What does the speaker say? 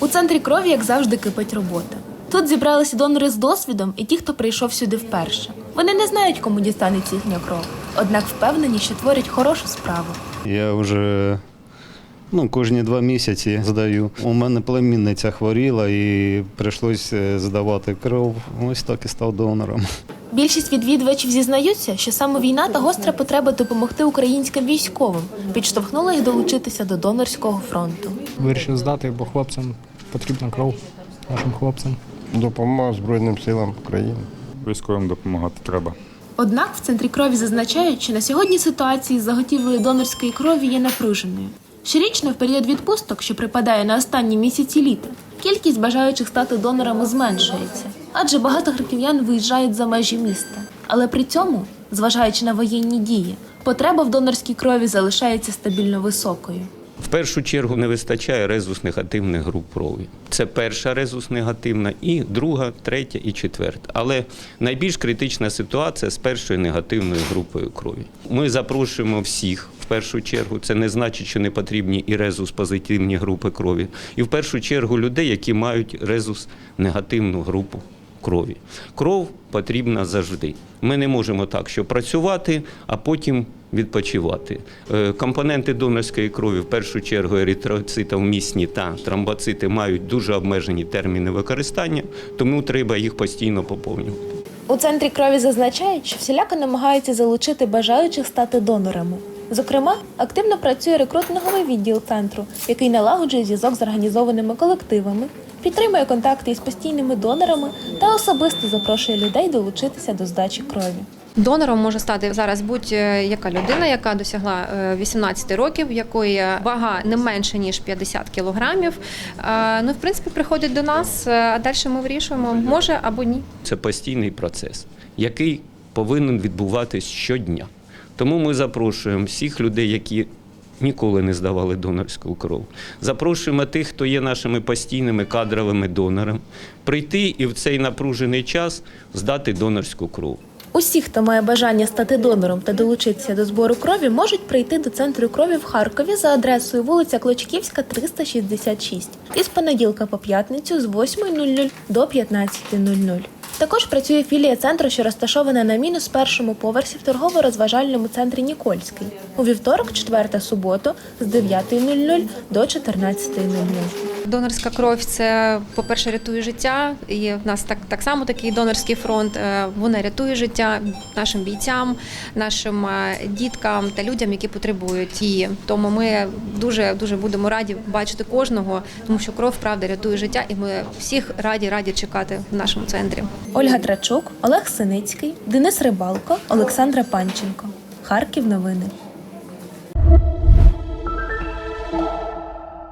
У центрі крові, як завжди, кипить робота. Тут зібралися донори з досвідом і ті, хто прийшов сюди вперше. Вони не знають, кому дістанеться їхня кров, однак впевнені, що творять хорошу справу. Я вже ну, кожні два місяці здаю. У мене племінниця хворіла і прийшлося здавати кров. Ось так і став донором. Більшість відвідувачів зізнаються, що саме війна та гостра потреба допомогти українським військовим підштовхнула їх долучитися до донорського фронту. Вирішив здати, бо хлопцям потрібна кров нашим хлопцям. Допомога Збройним силам України. Військовим допомагати треба. Однак в центрі крові зазначають, що на сьогодні ситуація з заготівлею донорської крові є напруженою. Щорічно в період відпусток, що припадає на останні місяці літа, кількість бажаючих стати донорами зменшується, адже багато харків'ян виїжджають за межі міста. Але при цьому, зважаючи на воєнні дії, потреба в донорській крові залишається стабільно високою. В першу чергу не вистачає резус негативних груп крові. Це перша резус негативна, і друга, третя і четверта. Але найбільш критична ситуація з першою негативною групою крові. Ми запрошуємо всіх в першу чергу. Це не значить, що не потрібні і резус позитивні групи крові. І в першу чергу людей, які мають резус негативну групу крові. Кров потрібна завжди. Ми не можемо так, що працювати, а потім відпочивати. Е, Компоненти донорської крові, в першу чергу еритроцитовмісні та тромбоцити, мають дуже обмежені терміни використання, тому треба їх постійно поповнювати. У центрі крові зазначають, що всіляко намагаються залучити бажаючих стати донорами. Зокрема, активно працює рекрутинговий відділ центру, який налагоджує зв'язок з організованими колективами, підтримує контакти із постійними донорами та особисто запрошує людей долучитися до здачі крові. Донором може стати зараз будь-яка людина, яка досягла е, 18 років, якої вага не менше ніж 50 кілограмів. Е, Ну, в принципі, приходять до нас, е, а далі ми вирішуємо, може або ні. Це постійний процес, який повинен відбуватись щодня. Тому ми запрошуємо всіх людей, які ніколи не здавали донорську кров. Запрошуємо тих, хто є нашими постійними кадровими донорами, прийти і в цей напружений час здати донорську кров. Усі, хто має бажання стати донором та долучитися до збору крові, можуть прийти до центру крові в Харкові за адресою вулиця Клочківська, 366 із понеділка по п'ятницю з 8.00 до 15.00. Також працює філія центру, що розташована на мінус першому поверсі в торгово-розважальному центрі Нікольський. У вівторок, четверта суботу з 9.00 до 14.00. Донорська кров це, по-перше, рятує життя. І в нас так, так само такий донорський фронт. Е, Вона рятує життя нашим бійцям, нашим е, діткам та людям, які потребують її. Тому ми дуже дуже будемо раді бачити кожного, тому що кров правда рятує життя, і ми всіх раді раді чекати в нашому центрі. Ольга Трачук, Олег Синицький, Денис Рибалко, Олександра Панченко. Харків новини.